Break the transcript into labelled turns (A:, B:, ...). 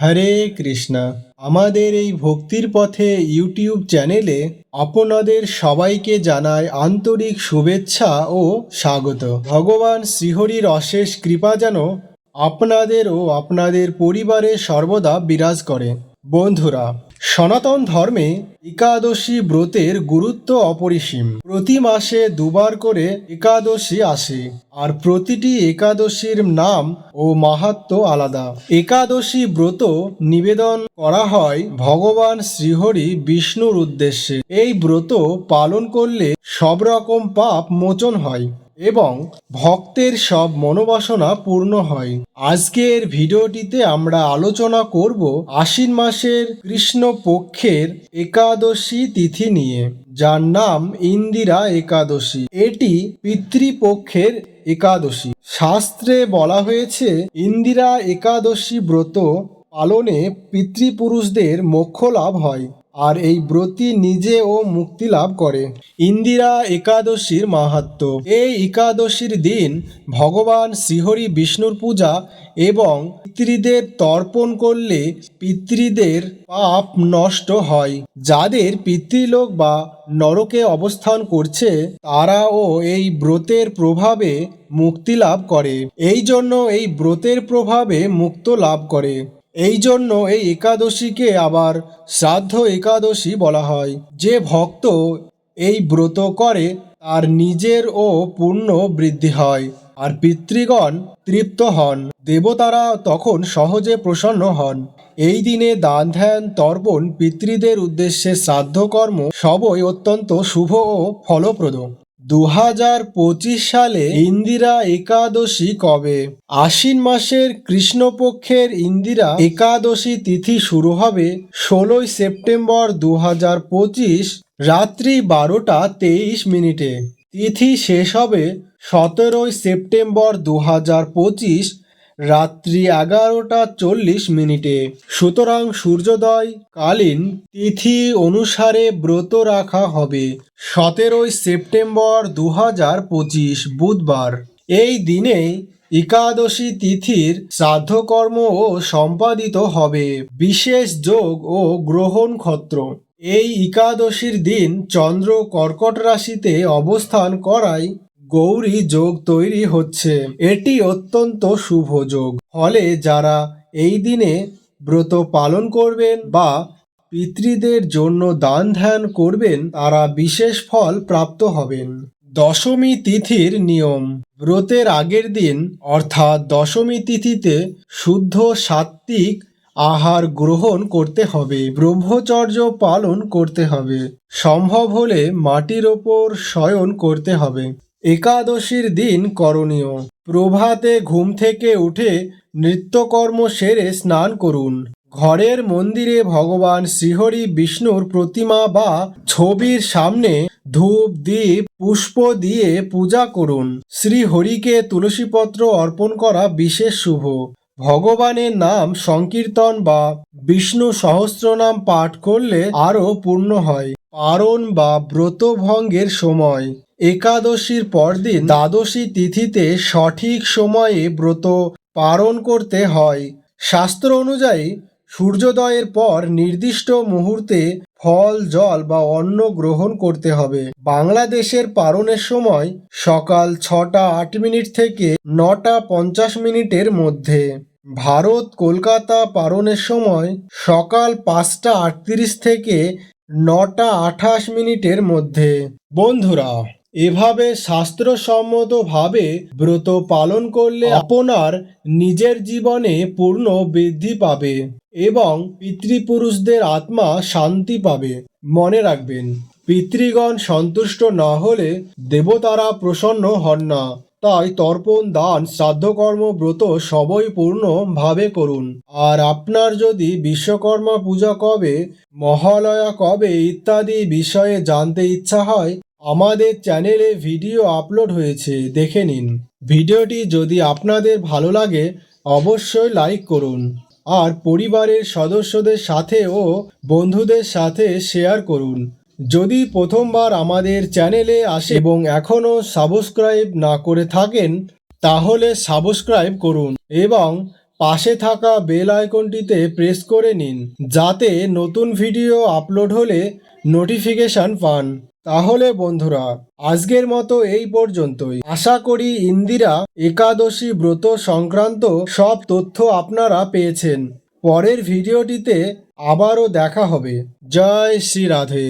A: হরে কৃষ্ণা। আমাদের এই ভক্তির পথে ইউটিউব চ্যানেলে আপনাদের সবাইকে জানায় আন্তরিক শুভেচ্ছা ও স্বাগত। ভগবান শ্রীহরির অশেষ কৃপা যেন আপনাদের ও আপনাদের পরিবারে সর্বদা বিরাজ করে। বন্ধুরা সনাতন ধর্মে একাদশী ব্রতের গুরুত্ব অপরিসীম। প্রতি মাসে দুবার করে একাদশী আসে, আর প্রতিটি একাদশীর নাম ও মাহাত্ম্য আলাদা। একাদশী ব্রত নিবেদন করা হয় ভগবান শ্রীহরি বিষ্ণুর উদ্দেশ্যে। এই ব্রত পালন করলে সব রকম পাপ মোচন হয়। এবং ভক্তের সব মনোবাসনা পূর্ণ হয়। আজকের ভিডিওটিতে আমরা আলোচনা করব আশ্বিন মাসের কৃষ্ণ পক্ষের একাদশী তিথি নিয়ে, যার নাম ইন্দিরা একাদশী। এটি পিতৃপক্ষের একাদশী। শাস্ত্রে বলা হয়েছে, ইন্দিরা একাদশী ব্রত পালনে পিতৃপুরুষদের মোক্ষ লাভ হয়। আর এই ব্রতী নিজেও মুক্তি লাভ করে। ইন্দিরা একাদশীর মাহাত্ম্য এই একাদশীর দিন ভগবান শ্রীহরি বিষ্ণুর পূজা এবং পিতৃদের তর্পণ করলে পিতৃদের পাপ নষ্ট হয়। যাদের পিতৃলোক বা নরকে অবস্থান করছে, তারাও এই ব্রতের প্রভাবে মুক্তি লাভ করে। এই জন্য এই ব্রতের প্রভাবে মুক্ত লাভ করে। এই জন্য এই একাদশীকে আবার শ্রাদ্ধ একাদশী বলা হয়। যে ভক্ত এই ব্রত করে, তার নিজের ও পূর্ণ বৃদ্ধি হয়, আর পিতৃগণ তৃপ্ত হন। দেবতারা তখন সহজে প্রসন্ন হন। এই দিনে দান ধ্যান তর্পণ পিতৃদের উদ্দেশ্যে শ্রাদ্ধকর্ম সবই অত্যন্ত শুভ ও ফলপ্রদ। দু হাজার পঁচিশ সালে ইন্দিরা একাদশী কবে? আশ্বিন মাসের কৃষ্ণপক্ষের ইন্দিরা একাদশী তিথি শুরু হবে ষোলোই সেপ্টেম্বর দু হাজার পঁচিশ রাত্রি বারোটা তেইশ মিনিটে। তিথি শেষ হবে সতেরোই সেপ্টেম্বর দু হাজার পঁচিশ রাত্রি এগারোটা চল্লিশ মিনিটে। সুতরাং সূর্যোদয় কালীন তিথি অনুসারে ব্রত রাখা হবে। সতেরোই সেপ্টেম্বর দু হাজার পঁচিশ বুধবার। এই দিনেই একাদশী তিথির শ্রাদ্ধকর্ম ও সম্পাদিত হবে। বিশেষ যোগ ও গ্রহণ ক্ষত্র। এই একাদশীর দিন চন্দ্র কর্কট রাশিতে অবস্থান করায় গৌরী যোগ তৈরি হচ্ছে। এটি অত্যন্ত শুভ যোগ। ফলে যারা এই দিনে ব্রত পালন করবেন বা পিতৃদের জন্য দান ধ্যান করবেন, তারা বিশেষ ফল প্রাপ্ত হবেন। দশমী তিথির নিয়ম। ব্রতের আগের দিন, অর্থাৎ দশমী তিথিতে শুদ্ধ সাত্ত্বিক আহার গ্রহণ করতে হবে, ব্রহ্মচর্য পালন করতে হবে। সম্ভব হলে মাটির ওপর শয়ন করতে হবে। একাদশীর দিন করণীয়। প্রভাতে ঘুম থেকে উঠে নৃত্যকর্ম সেরে স্নান করুন। ঘরের মন্দিরে ভগবান শ্রীহরি বিষ্ণুর প্রতিমা বা ছবির সামনে ধূপ দ্বীপ পুষ্প দিয়ে পূজা করুন। শ্রীহরিকে তুলসীপত্র অর্পণ করা বিশেষ শুভ। ভগবানের নাম সংকীর্তন বা বিষ্ণু সহস্রনাম পাঠ করলে আরও পূর্ণ হয়। পারণ বা ব্রতভঙ্গের সময়। একাদশীর পরদিন দ্বাদশী তিথিতে সঠিক সময়ে ব্রত পালন করতে হয়। শাস্ত্র অনুযায়ী, সূর্যোদয়ের পর নির্দিষ্ট মুহূর্তে ফল, জল বা অন্ন গ্রহণ করতে হবে। বাংলাদেশের পারণের সময় সকাল ছটা আট মিনিট থেকে নটা পঞ্চাশ মিনিটের মধ্যে। ভারত কলকাতা পারণের সময় সকাল পাঁচটা আটত্রিশ থেকে নটা আঠাশ মিনিটের মধ্যে। বন্ধুরা এভাবে শাস্ত্রসম্মতভাবে ব্রত পালন করলে আপনার নিজের জীবনে পূর্ণ বৃদ্ধি পাবে এবং পিতৃপুরুষদের আত্মা শান্তি পাবে। মনে রাখবেন, পিতৃগণ সন্তুষ্ট না হলে দেবতারা প্রসন্ন হন না। তাই তর্পণ, দান, শ্রাদ্ধকর্ম, ব্রত সবই পূর্ণভাবে করুন। আর আপনার যদি বিশ্বকর্মা পূজা কবে, মহালয়া কবে ইত্যাদি বিষয়ে জানতে ইচ্ছা হয় আমাদের চ্যানেলে ভিডিও আপলোড হয়েছে, দেখে নিন। ভিডিওটি যদি আপনাদের ভালো লাগে, অবশ্যই লাইক করুন। আর পরিবারের সদস্যদের সাথে ও বন্ধুদের সাথে শেয়ার করুন। যদি প্রথমবার আমাদের চ্যানেলে আসে এবং এখনও সাবস্ক্রাইব না করে থাকেন, তাহলে সাবস্ক্রাইব করুন এবং পাশে থাকা বেল আইকনটিতে প্রেস করে নিন, যাতে নতুন ভিডিও আপলোড হলে নোটিফিকেশন পান। তাহলে বন্ধুরা, আজকের মতো এই পর্যন্তই। আশা করি ইন্দিরা একাদশী ব্রত সংক্রান্ত সব তথ্য আপনারা পেয়েছেন। পরের ভিডিওটিতে আবারও দেখা হবে। জয় শ্রী রাধে।